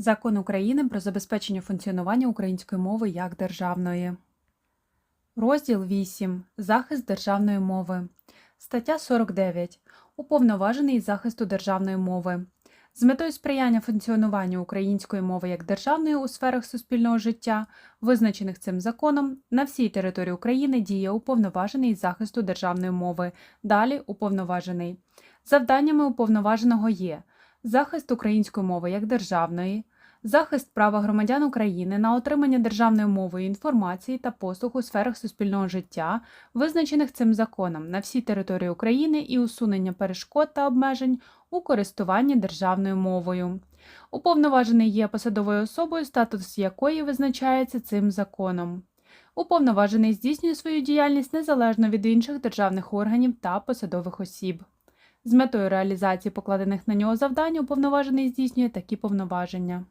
Закон України про забезпечення функціонування української мови як державної. Розділ 8. Захист державної мови. Стаття 49. Уповноважений захисту державної мови. З метою сприяння функціонуванню української мови як державної у сферах суспільного життя, визначених цим законом, на всій території України діє уповноважений із захисту державної мови. Далі уповноважений. Завданнями уповноваженого є захист української мови як державної, захист права громадян України на отримання державною мовою інформації та послуг у сферах суспільного життя, визначених цим законом на всій території України і усунення перешкод та обмежень у користуванні державною мовою. Уповноважений є посадовою особою, статус якої визначається цим законом. Уповноважений здійснює свою діяльність незалежно від інших державних органів та посадових осіб. З метою реалізації покладених на нього завдань уповноважений здійснює такі повноваження.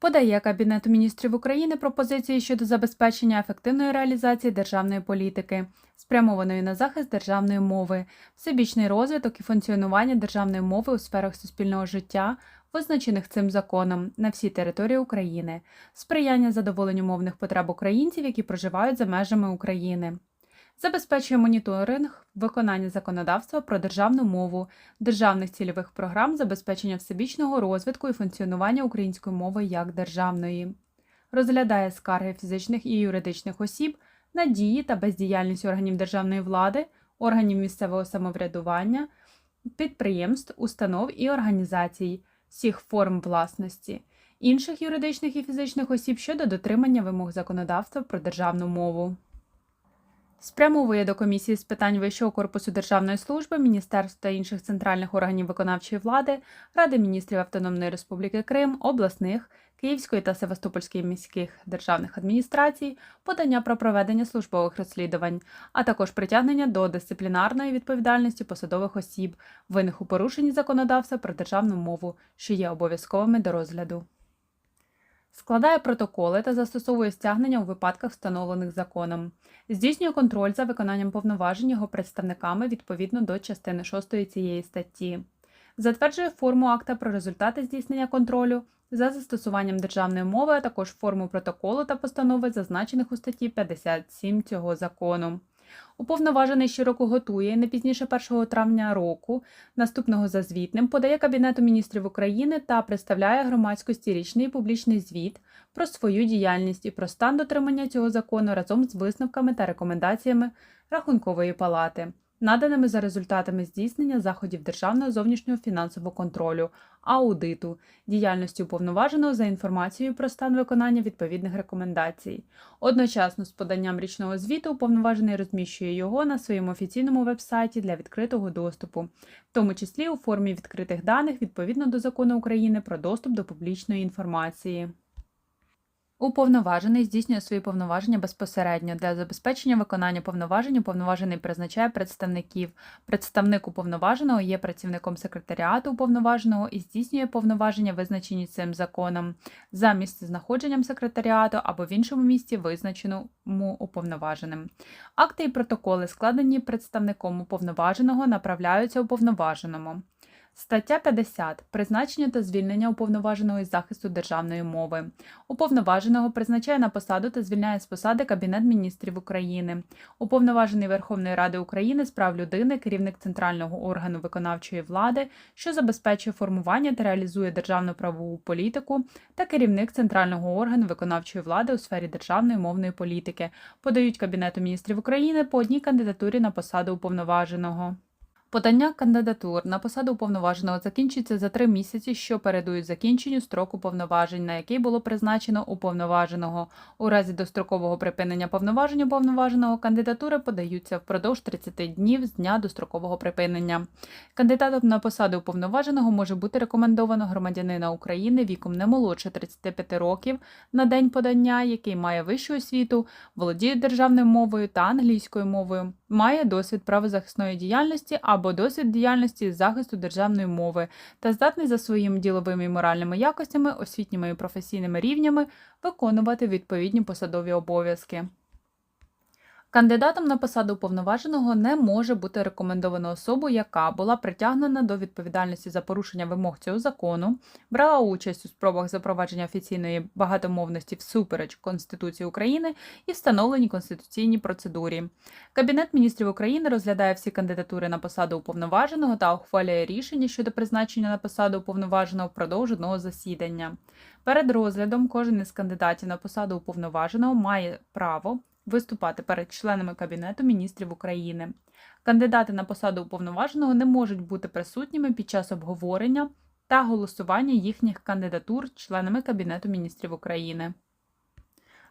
Подає Кабінету міністрів України пропозиції щодо забезпечення ефективної реалізації державної політики, спрямованої на захист державної мови, всебічний розвиток і функціонування державної мови у сферах суспільного життя, визначених цим законом на всій території України, сприяння задоволенню мовних потреб українців, які проживають за межами України. Забезпечує моніторинг виконання законодавства про державну мову, державних цільових програм забезпечення всебічного розвитку і функціонування української мови як державної, розглядає скарги фізичних і юридичних осіб на дії та бездіяльність органів державної влади, органів місцевого самоврядування, підприємств, установ і організацій, всіх форм власності, інших юридичних і фізичних осіб щодо дотримання вимог законодавства про державну мову. Спрямовує до комісії з питань Вищого корпусу державної служби, міністерств та інших центральних органів виконавчої влади, Ради міністрів Автономної Республіки Крим, обласних, Київської та Севастопольської міських державних адміністрацій, подання про проведення службових розслідувань, а також притягнення до дисциплінарної відповідальності посадових осіб, винних у порушенні законодавства про державну мову, що є обов'язковими до розгляду. Складає протоколи та застосовує стягнення у випадках, встановлених законом. Здійснює контроль за виконанням повноважень його представниками відповідно до частини 6 цієї статті. Затверджує форму акта про результати здійснення контролю за застосуванням державної мови, а також форму протоколу та постанови, зазначених у статті 57 цього закону. Уповноважений щороку готує не пізніше 1 травня року, наступного за звітним, подає Кабінету міністрів України та представляє громадськості річний публічний звіт про свою діяльність і про стан дотримання цього закону разом з висновками та рекомендаціями Рахункової палати, наданими за результатами здійснення заходів державного зовнішнього фінансового контролю, аудиту, діяльності уповноваженого за інформацією про стан виконання відповідних рекомендацій. Одночасно з поданням річного звіту уповноважений розміщує його на своєму офіційному вебсайті для відкритого доступу, в тому числі у формі відкритих даних відповідно до закону України про доступ до публічної інформації. Уповноважений здійснює свої повноваження безпосередньо для забезпечення виконання повноважень. Уповноважений призначає представників. Представник уповноваженого є працівником секретаріату уповноваженого і здійснює повноваження, визначені цим законом, за місцезнаходженням секретаріату або в іншому місці, визначеному уповноваженим. Акти і протоколи, складені представником уповноваженого, направляються уповноваженому. Стаття 50. Призначення та звільнення уповноваженого із захисту державної мови. Уповноваженого призначає на посаду та звільняє з посади Кабінет міністрів України. Уповноважений Верховної Ради України з прав людини, керівник центрального органу виконавчої влади, що забезпечує формування та реалізує державну правову політику, та керівник центрального органу виконавчої влади у сфері державної мовної політики, подають Кабінету міністрів України по одній кандидатурі на посаду уповноваженого. Подання кандидатур на посаду уповноваженого закінчується за три місяці, що передують закінченню строку повноважень, на який було призначено уповноваженого. У разі дострокового припинення повноважень уповноваженого кандидатури подаються впродовж 30 днів з дня дострокового припинення. Кандидатом на посаду уповноваженого може бути рекомендовано громадянина України віком не молодше 35 років на день подання, який має вищу освіту, володіє державною мовою та англійською мовою, має досвід правозахисної діяльності або досвід діяльності з захисту державної мови та здатний за своїми діловими і моральними якостями, освітніми і професійними рівнями виконувати відповідні посадові обов'язки. Кандидатом на посаду уповноваженого не може бути рекомендовано особу, яка була притягнена до відповідальності за порушення вимог цього закону, брала участь у спробах запровадження офіційної багатомовності всупереч Конституції України і встановленій конституційній процедурі. Кабінет міністрів України розглядає всі кандидатури на посаду уповноваженого та ухвалює рішення щодо призначення на посаду уповноваженого впродовж одного засідання. Перед розглядом кожен із кандидатів на посаду уповноваженого має право виступати перед членами Кабінету міністрів України. Кандидати на посаду уповноваженого не можуть бути присутніми під час обговорення та голосування їхніх кандидатур членами Кабінету міністрів України.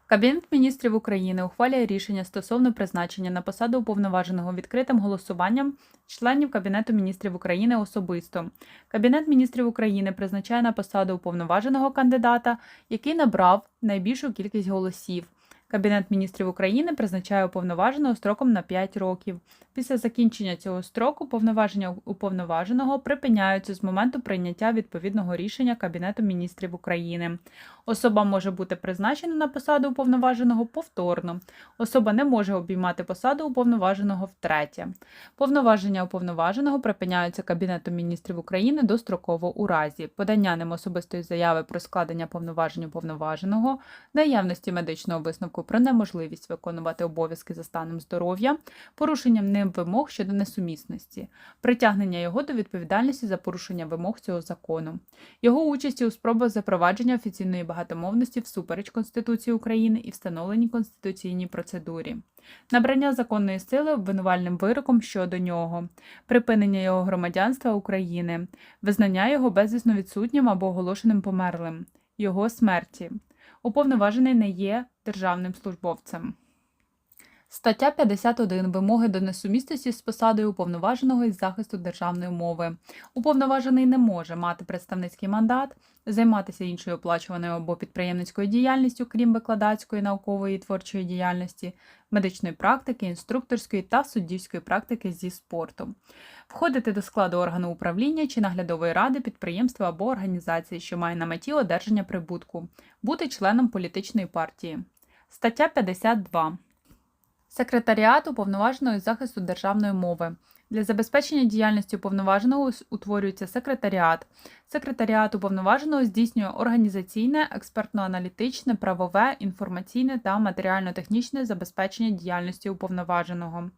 Кабінет міністрів України ухвалює рішення стосовно призначення на посаду уповноваженого відкритим голосуванням членів Кабінету міністрів України особисто. Кабінет міністрів України призначає на посаду уповноваженого кандидата, який набрав найбільшу кількість голосів. Кабінет міністрів України призначає уповноваженого строком на 5 років. Після закінчення цього строку повноваження уповноваженого припиняються з моменту прийняття відповідного рішення Кабінету міністрів України. Особа може бути призначена на посаду уповноваженого повторно. Особа не може обіймати посаду уповноваженого втретє. Повноваження уповноваженого припиняються Кабінетом міністрів України достроково у разі подання ним особистої заяви про складення повноважень уповноваженого, наявності медичного висновку про неможливість виконувати обов'язки за станом здоров'я, порушенням ним вимог щодо несумісності, притягнення його до відповідальності за порушення вимог цього закону, його участі у спробах запровадження офіційної багатомовності всупереч Конституції України і встановленій конституційній процедурі, набрання законної сили обвинувальним вироком щодо нього, припинення його громадянства України, визнання його безвісно відсутнім або оголошеним померлим, його смерті. Уповноважений не є державним службовцем. Стаття 51. Вимоги до несумісності з посадою уповноваженого із захисту державної мови. Уповноважений не може мати представницький мандат, займатися іншою оплачуваною або підприємницькою діяльністю, крім викладацької, наукової і творчої діяльності, медичної практики, інструкторської та суддівської практики зі спорту, входити до складу органу управління чи наглядової ради підприємства або організації, що має на меті одержання прибутку, бути членом політичної партії. Стаття 52. Секретаріат уповноваженого із захисту державної мови. Для забезпечення діяльності уповноваженого утворюється секретаріат. Секретаріат уповноваженого здійснює організаційне, експертно-аналітичне, правове, інформаційне та матеріально-технічне забезпечення діяльності уповноваженого.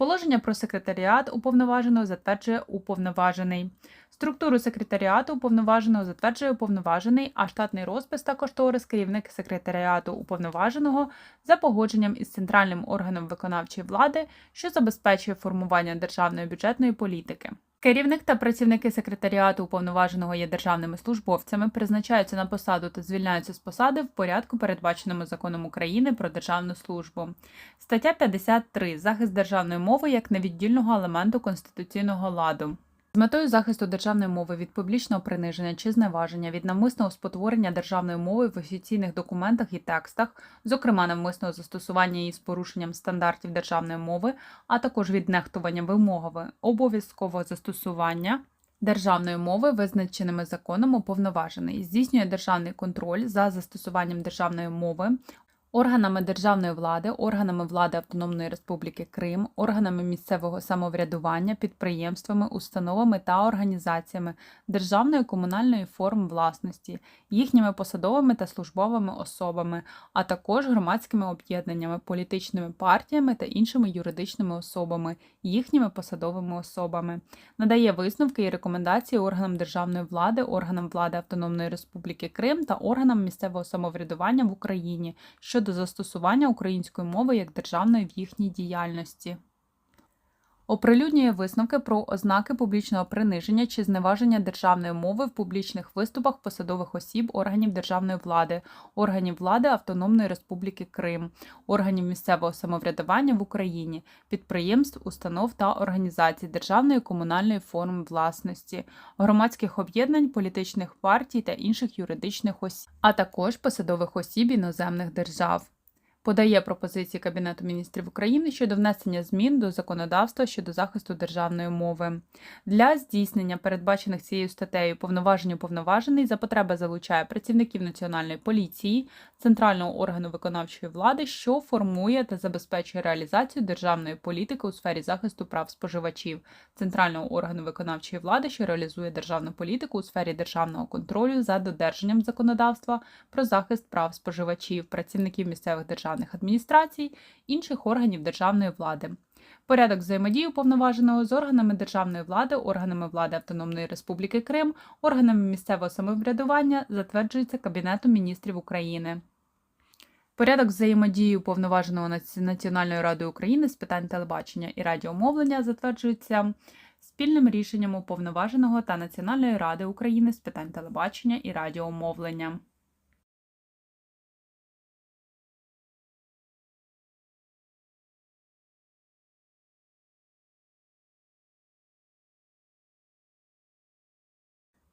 Положення про секретаріат уповноваженого затверджує уповноважений. Структуру секретаріату уповноваженого затверджує уповноважений, а штатний розпис та кошторис керівник секретаріату уповноваженого за погодженням із центральним органом виконавчої влади, що забезпечує формування державної бюджетної політики. Керівник та працівники секретаріату уповноваженого є державними службовцями, призначаються на посаду та звільняються з посади в порядку, передбаченому законом України про державну службу. Стаття 53. Захист державної мови як невіддільного елементу конституційного ладу. З метою захисту державної мови від публічного приниження чи зневаження, від навмисного спотворення державної мови в офіційних документах і текстах, зокрема навмисного застосування її з порушенням стандартів державної мови, а також від нехтування вимогами обов'язкового застосування. Державної мови, визначеними законом, уповноважений, здійснює державний контроль за застосуванням державної мови, органами державної влади, органами влади Автономної Республіки Крим, органами місцевого самоврядування, підприємствами, установами та організаціями державної комунальної форм власності, їхніми посадовими та службовими особами, а також громадськими об'єднаннями, політичними партіями та іншими юридичними особами, їхніми посадовими особами, надає висновки і рекомендації органам державної влади, органам влади Автономної Республіки Крим та органам місцевого самоврядування в Україні. що щодо застосування української мови як державної в їхній діяльності. Оприлюднює висновки про ознаки публічного приниження чи зневаження державної мови в публічних виступах посадових осіб органів державної влади, органів влади Автономної Республіки Крим, органів місцевого самоврядування в Україні, підприємств, установ та організацій державної комунальної форми власності, громадських об'єднань, політичних партій та інших юридичних осіб, а також посадових осіб іноземних держав. Подає пропозиції Кабінету міністрів України щодо внесення змін до законодавства щодо захисту державної мови. Для здійснення передбачених цією статтею повноважень уповноважений за потреби залучає працівників національної поліції, центрального органу виконавчої влади, що формує та забезпечує реалізацію державної політики у сфері захисту прав споживачів, центрального органу виконавчої влади, що реалізує державну політику у сфері державного контролю за додержанням законодавства про захист прав споживачів, працівників місцевих державних адміністрацій, інших органів державної влади. Порядок взаємодії уповноваженого з органами державної влади, органами влади Автономної Республіки Крим, органами місцевого самоврядування затверджується Кабінетом міністрів України. Порядок взаємодії уповноваженого Національною радою України з питань телебачення і радіомовлення затверджується спільним рішенням уповноваженого та Національної ради України з питань телебачення і радіомовлення.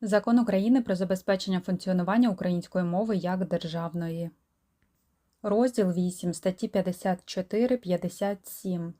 Закон України про забезпечення функціонування української мови як державної. Розділ 8 статті 54-57.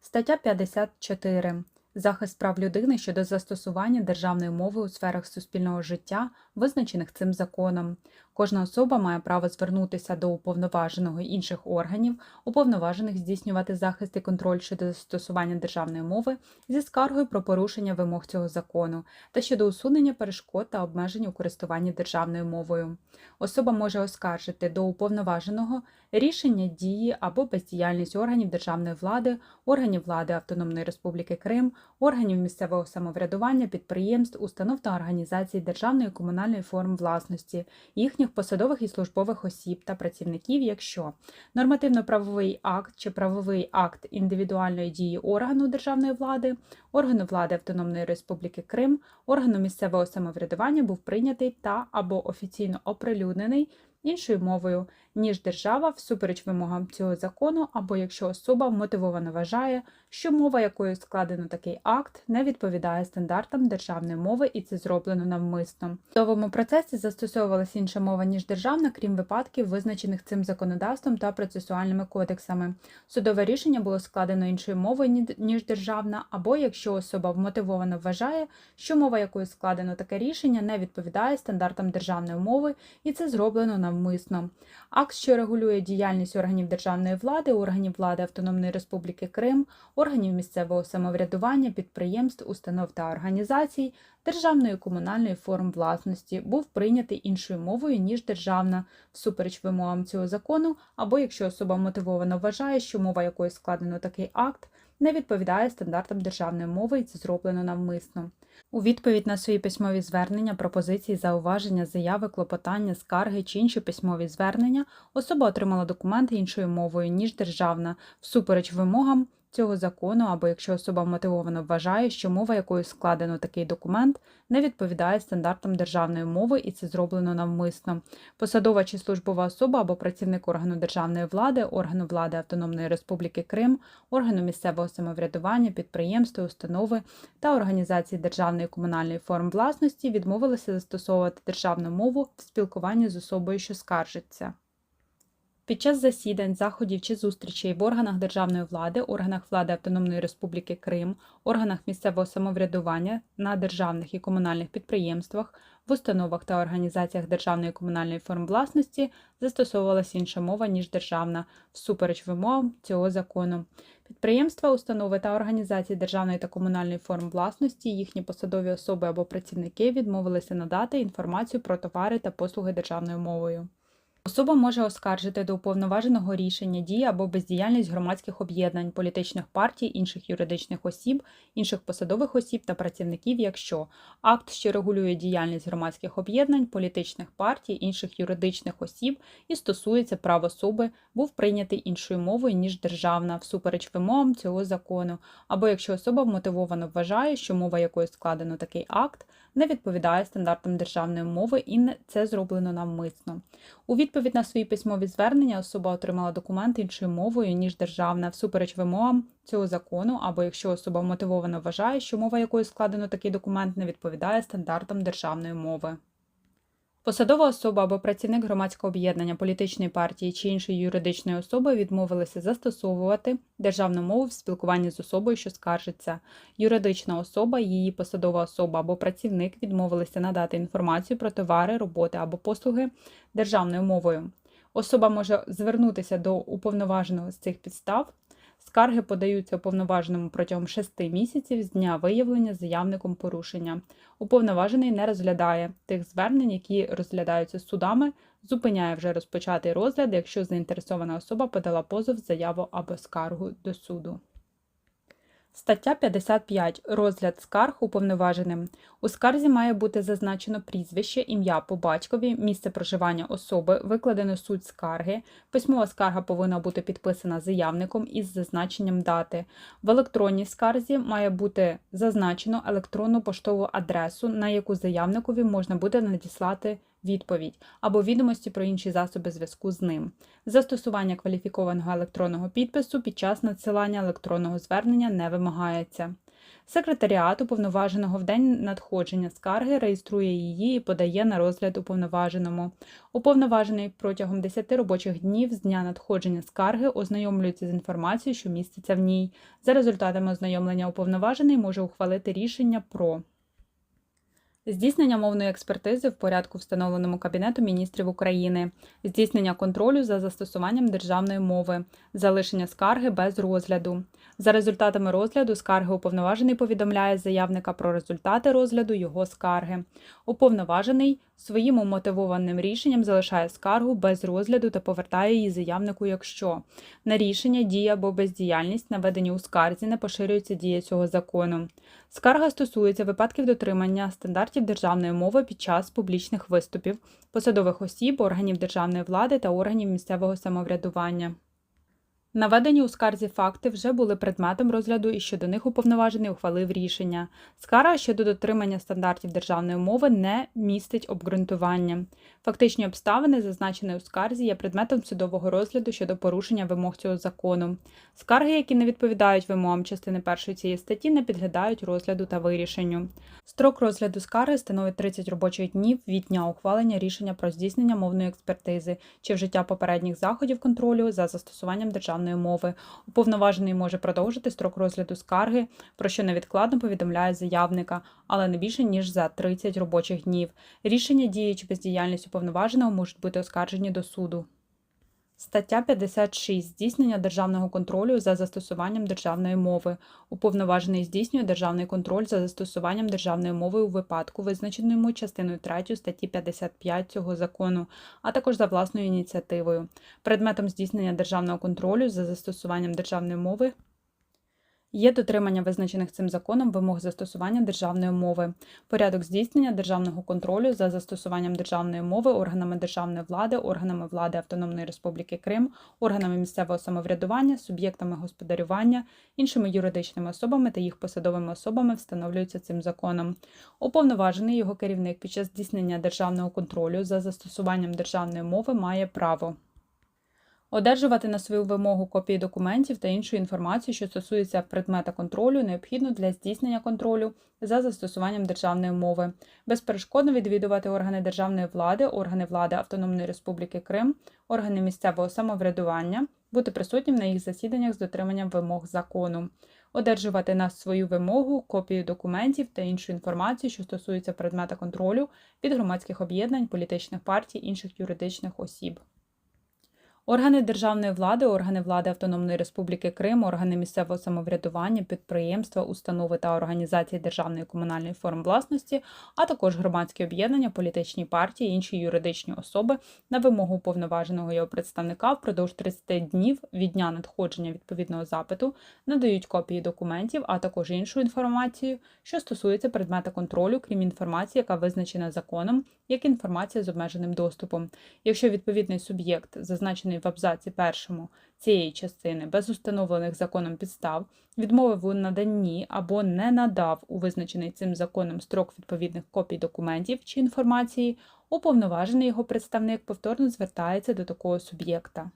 Стаття 54. Захист прав людини щодо застосування державної мови у сферах суспільного життя, визначених цим законом. Кожна особа має право звернутися до уповноваженого інших органів, уповноважених здійснювати захист і контроль щодо застосування державної мови зі скаргою про порушення вимог цього закону та щодо усунення перешкод та обмежень у користуванні державною мовою. Особа може оскаржити до уповноваженого рішення дії або бездіяльність органів державної влади, органів влади Автономної Республіки Крим, органів місцевого самоврядування, підприємств, установ та організацій державної і комунальної форм власності, їхніх посадових і службових осіб та працівників, якщо нормативно-правовий акт чи правовий акт індивідуальної дії органу державної влади, органу влади Автономної Республіки Крим, органу місцевого самоврядування був прийнятий та або офіційно оприлюднений іншою мовою, ніж держава всупереч вимогам цього закону, або якщо особа мотивовано вважає, що мова, якою складено такий акт, не відповідає стандартам державної мови, і це зроблено навмисно. В судовому процесі застосовувалася інша мова ніж державна, крім випадків, визначених цим законодавством та процесуальними кодексами. Судове рішення було складено іншою мовою ніж державна, або якщо особа вмотивовано вважає, що мова, якою складено таке рішення, не відповідає стандартам державної мови, і це зроблено навмисно. Акт, що регулює діяльність органів державної влади, органів влади Автономної Республіки Крим, органів місцевого самоврядування, підприємств, установ та організацій, державної комунальної форм власності, був прийнятий іншою мовою, ніж державна, всупереч вимогам цього закону, або якщо особа мотивовано вважає, що мова якої складено такий акт, не відповідає стандартам державної мови, і це зроблено навмисно. У відповідь на свої письмові звернення, пропозиції, зауваження, заяви, клопотання, скарги чи інші письмові звернення особа отримала документи іншою мовою, ніж державна, всупереч вимогам цього закону, або якщо особа мотивовано вважає, що мова, якою складено такий документ, не відповідає стандартам державної мови, і це зроблено навмисно. Посадова чи службова особа або працівник органу державної влади, органу влади Автономної Республіки Крим, органу місцевого самоврядування, підприємства, установи та організації державної комунальної форм власності відмовилися застосовувати державну мову в спілкуванні з особою, що скаржиться. Під час засідань, заходів чи зустрічей в органах державної влади, органах влади Автономної Республіки Крим, органах місцевого самоврядування на державних і комунальних підприємствах, в установах та організаціях державної і комунальної форм власності застосовувалася інша мова, ніж державна, всупереч вимогам цього закону. Підприємства, установи та організації державної та комунальної форм власності, їхні посадові особи або працівники відмовилися надати інформацію про товари та послуги державною мовою. Особа може оскаржити до уповноваженого рішення дії або бездіяльність громадських об'єднань, політичних партій, інших юридичних осіб, інших посадових осіб та працівників, якщо акт, що регулює діяльність громадських об'єднань, політичних партій, інших юридичних осіб і стосується прав особи, був прийнятий іншою мовою, ніж державна, всупереч вимогам цього закону, або якщо особа вмотивовано вважає, що мова якої складено такий акт, не відповідає стандартам державної мови і це зроблено навмисно. У відповідь на свої письмові звернення особа отримала документ іншою мовою, ніж державна, всупереч вимогам цього закону, або якщо особа мотивовано вважає, що мова якої складено такий документ не відповідає стандартам державної мови. Посадова особа або працівник громадського об'єднання, політичної партії чи іншої юридичної особи відмовилися застосовувати державну мову в спілкуванні з особою, що скаржиться. Юридична особа, її посадова особа або працівник відмовилися надати інформацію про товари, роботи або послуги державною мовою. Особа може звернутися до уповноваженого з цих підстав. Скарги подаються уповноваженому протягом 6 місяців з дня виявлення заявником порушення. Уповноважений не розглядає тих звернень, які розглядаються судами, зупиняє вже розпочатий розгляд, якщо заінтересована особа подала позов, заяву або скаргу до суду. Стаття 55. Розгляд скарг уповноваженим. У скарзі має бути зазначено прізвище, ім'я по батькові, місце проживання особи, викладено суть скарги. Письмова скарга повинна бути підписана заявником із зазначенням дати. В електронній скарзі має бути зазначено електронну поштову адресу, на яку заявникові можна буде надіслати відповідь або відомості про інші засоби зв'язку з ним. Застосування кваліфікованого електронного підпису під час надсилання електронного звернення не вимагається. Секретаріат уповноваженого в день надходження скарги реєструє її і подає на розгляд уповноваженому. Уповноважений протягом 10 робочих днів з дня надходження скарги ознайомлюється з інформацією, що міститься в ній. За результатами ознайомлення уповноважений може ухвалити рішення про здійснення мовної експертизи в порядку, встановленому Кабінетом міністрів України, здійснення контролю за застосуванням державної мови, залишення скарги без розгляду. За результатами розгляду скарги уповноважений повідомляє заявника про результати розгляду його скарги. Уповноважений своїм умотивованим рішенням залишає скаргу без розгляду та повертає її заявнику, якщо на рішення, дія або бездіяльність, наведені у скарзі, не поширюється дія цього закону. Скарга стосується випадків дотримання стандартів державної мови під час публічних виступів, посадових осіб, органів державної влади та органів місцевого самоврядування. Наведені у скарзі факти вже були предметом розгляду і щодо них уповноважений ухвалив рішення. Скарга щодо дотримання стандартів державної мови не містить обґрунтування. Фактичні обставини, зазначені у скарзі, є предметом судового розгляду щодо порушення вимог цього закону. Скарги, які не відповідають вимогам частини першої цієї статті, не підглядають розгляду та вирішенню. Строк розгляду скарги становить 30 робочих днів від дня ухвалення рішення про здійснення мовної експертизи чи вжиття попередніх заходів контролю за застосуванням державної мови. Уповноважений може продовжити строк розгляду скарги, про що невідкладно повідомляє заявника, але не більше ніж за 30 робочих днів. Рішення дії чи бездіяльність уповноваженого можуть бути оскаржені до суду. Стаття 56. Здійснення державного контролю за застосуванням державної мови. Уповноважений здійснює державний контроль за застосуванням державної мови у випадку, визначеному частиною 3 статті 55 цього закону, а також за власною ініціативою. Предметом здійснення державного контролю за застосуванням державної мови Є дотримання визначених цим законом вимог застосування державної мови, порядок здійснення державного контролю за застосуванням державної мови органами державної влади, органами влади Автономної Республіки Крим, органами місцевого самоврядування, суб'єктами господарювання, іншими юридичними особами та їх посадовими особами встановлюються цим законом. Уповноважений його керівник під час здійснення державного контролю за застосуванням державної мови має право. Одержувати на свою вимогу копії документів та іншу інформацію, що стосується предмета контролю, необхідно для здійснення контролю за застосуванням державної мови, безперешкодно відвідувати органи державної влади, органи влади Автономної Республіки Крим, органи місцевого самоврядування, бути присутнім на їх засіданнях з дотриманням вимог закону, одержувати на свою вимогу копію документів та іншу інформацію, що стосується предмета контролю від громадських об'єднань, політичних партій, інших юридичних осіб. Органи державної влади, органи влади Автономної Республіки Крим, органи місцевого самоврядування, підприємства, установи та організації державної комунальної форм власності, а також громадські об'єднання, політичні партії, інші юридичні особи на вимогу уповноваженого його представника впродовж 30 днів від дня надходження відповідного запиту надають копії документів, а також іншу інформацію, що стосується предмета контролю, крім інформації, яка визначена законом, як інформація з обмеженим доступом. Якщо відповідний суб'єкт зазначений в абзаці першому цієї частини без установлених законом підстав, відмовив у наданні або не надав у визначений цим законом строк відповідних копій документів чи інформації, уповноважений його представник повторно звертається до такого суб'єкта.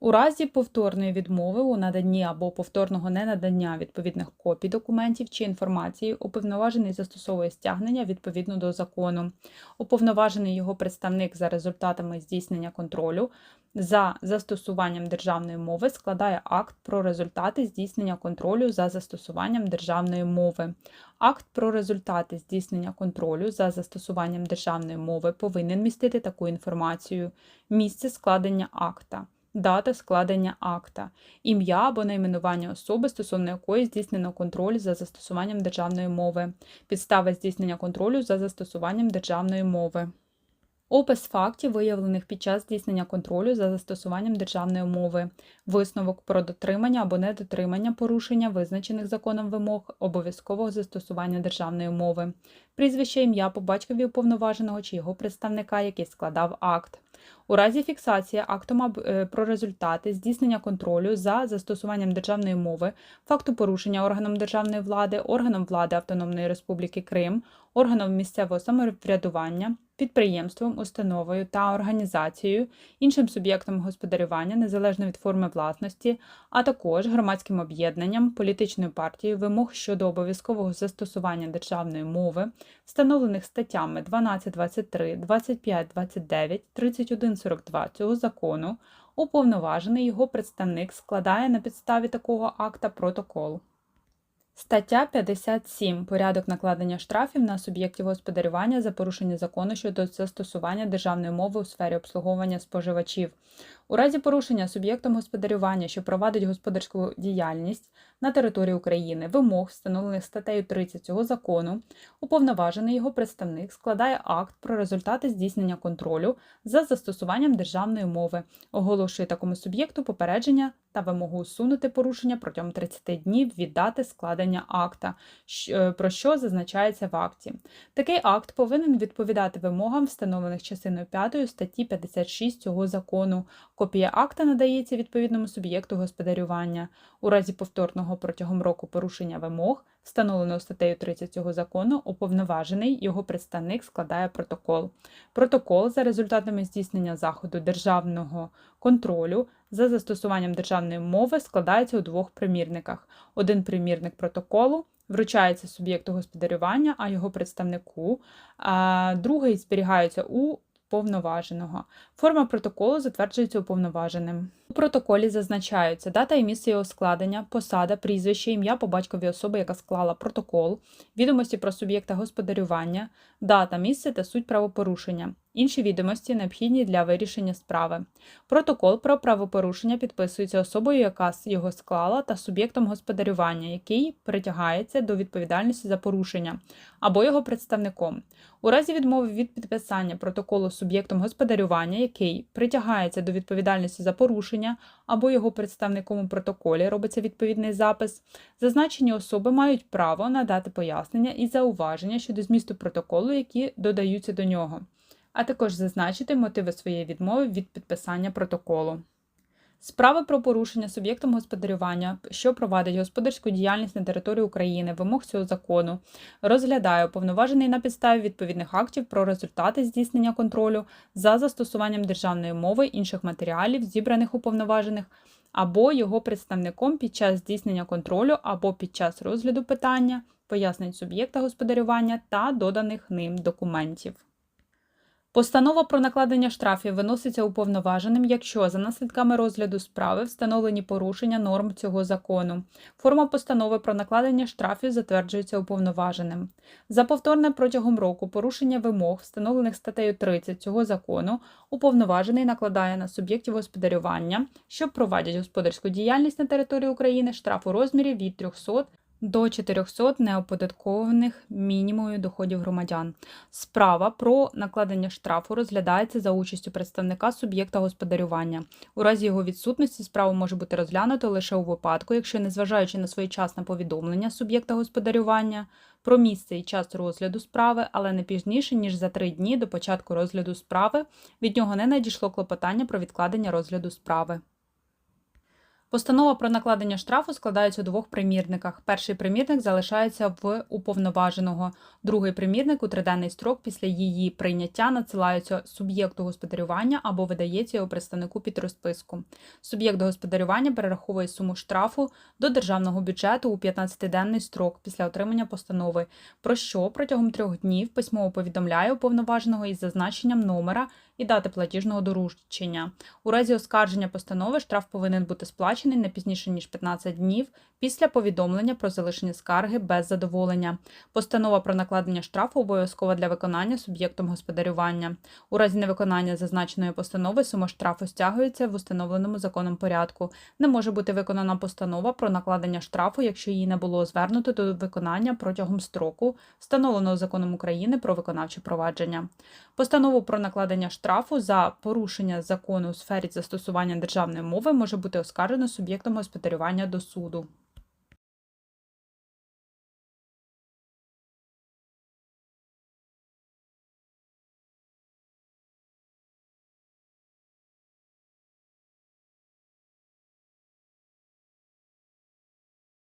У разі повторної відмови у наданні або повторного ненадання відповідних копій документів чи інформації, уповноважений застосовує стягнення відповідно до закону. Уповноважений його представник за результатами здійснення контролю за застосуванням державної мови складає акт про результати здійснення контролю за застосуванням державної мови. Акт про результати здійснення контролю за застосуванням державної мови повинен містити таку інформацію: місце складення акта. Дата складення акта, ім'я або найменування особи, стосовно якої здійснено контроль за застосуванням державної мови, підстави здійснення контролю за застосуванням державної мови. Опис фактів, виявлених під час здійснення контролю за застосуванням державної мови, висновок про дотримання або недотримання порушення визначених законом вимог обов'язкового застосування державної мови, прізвище ім'я по батькові уповноваженого чи його представника, який складав акт. У разі фіксації актом е, про результати здійснення контролю за застосуванням державної мови, факту порушення органом державної влади, органом влади Автономної Республіки Крим, органом місцевого самоврядування, підприємством, установою та організацією, іншим суб'єктом господарювання незалежно від форми власності, а також громадським об'єднанням, політичною партією вимог щодо обов'язкового застосування державної мови, встановлених статтями 12, 23, 25, 29, 31, 42 цього закону, уповноважений його представник складає на підставі такого акта протокол. Стаття 57. Порядок накладення штрафів на суб'єктів господарювання за порушення закону щодо застосування державної мови у сфері обслуговування споживачів. У разі порушення суб'єктом господарювання, що провадить господарську діяльність на території України, вимог, встановлених статтею 30 цього закону, уповноважений його представник складає акт про результати здійснення контролю за застосуванням державної мови, оголошує такому суб'єкту попередження та вимогу усунути порушення протягом 30 днів від дати складення акта, е, про що зазначається в акті. Такий акт повинен відповідати вимогам, встановлених частиною 5 статті 56 цього закону. Копія акта надається відповідному суб'єкту господарювання. У разі повторного протягом року порушення вимог, встановленого статтею 30 цього закону, уповноважений його представник складає протокол. Протокол за результатами здійснення заходу державного контролю за застосуванням державної мови складається у двох примірниках. Один примірник протоколу. Вручається суб'єкту господарювання, а його представнику, а другий зберігається у повноваженого. Форма протоколу затверджується уповноваженим. У протоколі зазначаються дата і місце його складення, посада, прізвище, ім'я по батькові особи, яка склала протокол, відомості про суб'єкта господарювання, дата, місце та суть правопорушення, інші відомості необхідні для вирішення справи. Протокол про правопорушення підписується особою, яка його склала, та суб'єктом господарювання, який притягається до відповідальності за порушення, або його представником. У разі відмови від підписання протоколу суб'єктом господарювання, який притягається до відповідальності за порушення, або його представником у протоколі робиться відповідний запис, зазначені особи мають право надати пояснення і зауваження щодо змісту протоколу, які додаються до нього а також зазначити мотиви своєї відмови від підписання протоколу. Справи про порушення суб'єктом господарювання, що провадить господарську діяльність на території України, вимог цього закону, розглядає уповноважений на підставі відповідних актів про результати здійснення контролю за застосуванням державної мови інших матеріалів, зібраних уповноважених, або його представником під час здійснення контролю або під час розгляду питання, пояснень суб'єкта господарювання та доданих ним документів. Постанова про накладення штрафів виноситься уповноваженим, якщо за наслідками розгляду справи встановлені порушення норм цього закону. Форма постанови про накладення штрафів затверджується уповноваженим. За повторне протягом року порушення вимог, встановлених статтею 30 цього закону, уповноважений накладає на суб'єктів господарювання, що проводять господарську діяльність на території України штраф у розмірі від 300 до 400 неоподаткованих мінімумів доходів громадян. Справа про накладення штрафу розглядається за участю представника суб'єкта господарювання. У разі його відсутності справа може бути розглянута лише у випадку, якщо, незважаючи на своєчасне повідомлення суб'єкта господарювання про місце і час розгляду справи, але не пізніше ніж за три дні до початку розгляду справи, від нього не надійшло клопотання про відкладення розгляду справи. Постанова про накладення штрафу складається у двох примірниках. Перший примірник залишається в уповноваженого, другий примірник у триденний строк після її прийняття надсилається суб'єкту господарювання або видається його представнику під розписку. Суб'єкт господарювання перераховує суму штрафу до державного бюджету у 15-денний строк після отримання постанови, про що протягом трьох днів письмово повідомляє уповноваженого із зазначенням номера і дати платіжного доручення. У разі оскарження постанови штраф повинен бути сплачений не пізніше ніж 15 днів після повідомлення про залишення скарги без задоволення. Постанова про накладення штрафу обов'язкова для виконання суб'єктом господарювання. У разі невиконання зазначеної постанови сума штрафу стягується в установленому законом порядку. Не може бути виконана постанова про накладення штрафу, якщо її не було звернуто до виконання протягом строку, встановленого законом України про виконавче провадження. Постанову про накладення штрафу за порушення закону у сфері застосування державної мови може бути оскаржено суб'єктом господарювання до суду.